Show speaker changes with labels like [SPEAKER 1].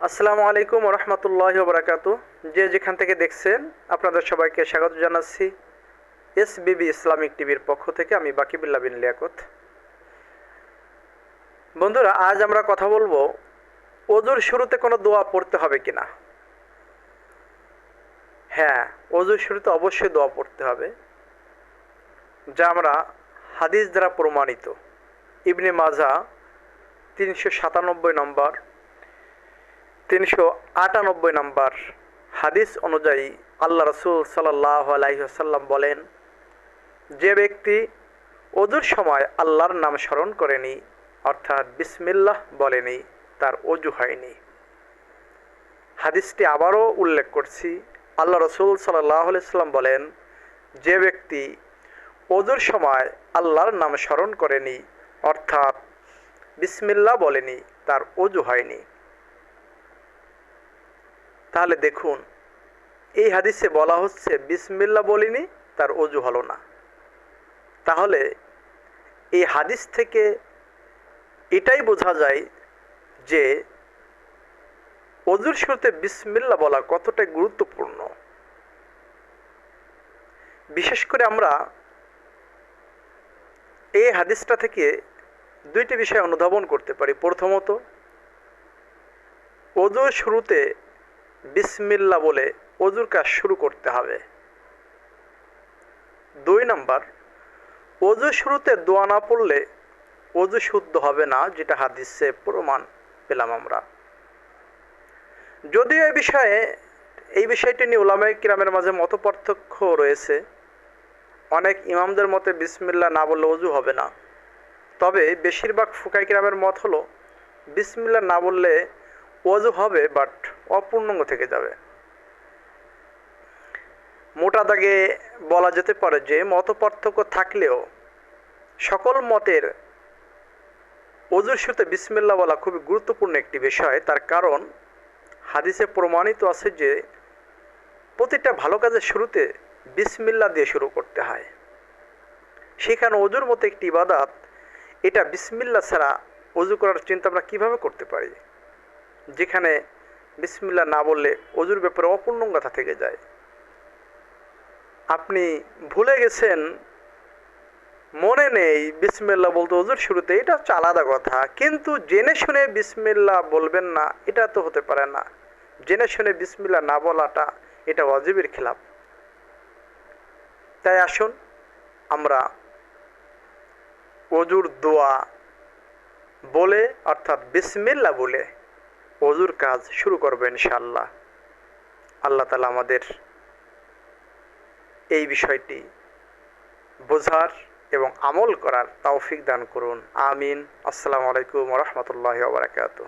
[SPEAKER 1] আসসালামু আলাইকুম রহমতুল্লাহ বরাকাতু। যে যেখান থেকে দেখছেন, আপনাদের সবাইকে স্বাগত জানাচ্ছি এস বিবি ইসলামিক টিভির পক্ষ থেকে, আমি বাকিবুল্লাহ বিন লিয়াকত। বন্ধুরা, আজ আমরা কথা বলব অজুর শুরুতে কোনো দোয়া পড়তে হবে কিনা? হ্যাঁ অজুর শুরুতে অবশ্যই দোয়া পড়তে হবে, যা আমরা হাদিস দ্বারা প্রমাণিত। ইবনে মাজা তিনশো সাতানব্বই নম্বর তিনশো আটানব্বই নম্বর হাদিস অনুযায়ী আল্লাহ রসুল সাল্লাহ আলাইসাল্লাম বলেন, যে ব্যক্তি অজুর সময় আল্লাহর নাম স্মরণ করেনি, অর্থাৎ বিসমিল্লাহ বলেনি, তার অজু হয়নি। হাদিসটি আবারও উল্লেখ করছি। আল্লাহ রসুল সাল্লাহ সাল্লাম বলেন, যে ব্যক্তি অজুর সময় আল্লাহর নাম স্মরণ করেনি, অর্থাৎ বিসমিল্লাহ বলেনি, তার অজু হয়নি। তাহলে দেখুন, এই হাদিসে বলা হচ্ছে বিসমিল্লা বলিনি, তার অজু হলো না। তাহলে এই হাদিস থেকে এটাই বোঝা যায় যে অজুর শুরুতে বিসমিল্লা বলা কতটা গুরুত্বপূর্ণ। বিশেষ করে আমরা এই হাদিসটা থেকে দুইটি বিষয় অনুধাবন করতে পারি। প্রথমত, অজুর শুরুতে বিসমিল্লা বলে অজুর কাজ শুরু করতে হবে। দুই নাম্বার অজু শুরুতে দোয়া না পড়লে অজু শুদ্ধ হবে না, যেটা হাদিসে প্রমাণ পেলাম আমরা। যদিও এই বিষয়ে, এই বিষয়টি নিয়ে ওলামাই কিরামের মাঝে মত পার্থক্য রয়েছে। অনেক ইমামদের মতে বিসমিল্লা না বললে অজু হবে না। তবে বেশিরভাগ ফুকাই কিরামের মত হলো, বিসমিল্লা না বললে অজু হবে, বাট অপূর্ণাঙ্গ থেকে যাবে। মোটা দাগে বলা যেতে পারে যে মত পার্থক্য থাকলেও সকল মতের অজুর শুরুতে বিসমিল্লা বলা খুবই গুরুত্বপূর্ণ একটি বিষয়। তার কারণ হাদিসে প্রমাণিত আছে যে, প্রতিটা ভালো কাজের শুরুতে বিসমিল্লা দিয়ে শুরু করতে হয়। সেখানে অজুর মতো একটি ইবাদাত, এটা বিসমিল্লা ছাড়া অজু করার চিন্তা আমরা কীভাবে করতে পারি? যেখানে বিসমিল্লা না বললে অজুর ব্যাপারে অপূর্ণতা থেকে যায়। আপনি ভুলে গেছেন, মনে নেই বিসমিল্লা বলতে অজুর শুরুতে, এটা হচ্ছে আলাদা কথা। কিন্তু জেনে শুনে বিসমিল্লা বলবেন না, এটা তো হতে পারে না। জেনে শুনে বিসমিল্লা না বলাটা, এটা অজীবের খেলাপ তাই আসুন, আমরা অজুর দোয়া বলে, অর্থাৎ বিসমিল্লা বলে অজুর কাজ শুরু করবেন ইনশাল্লাহ আল্লাহ তালা আমাদের এই বিষয়টি বোঝার এবং আমল করার তৌফিক দান করুন। আমিন। আসসালামু আলাইকুম রহমতুল্লাহ বারাকাতু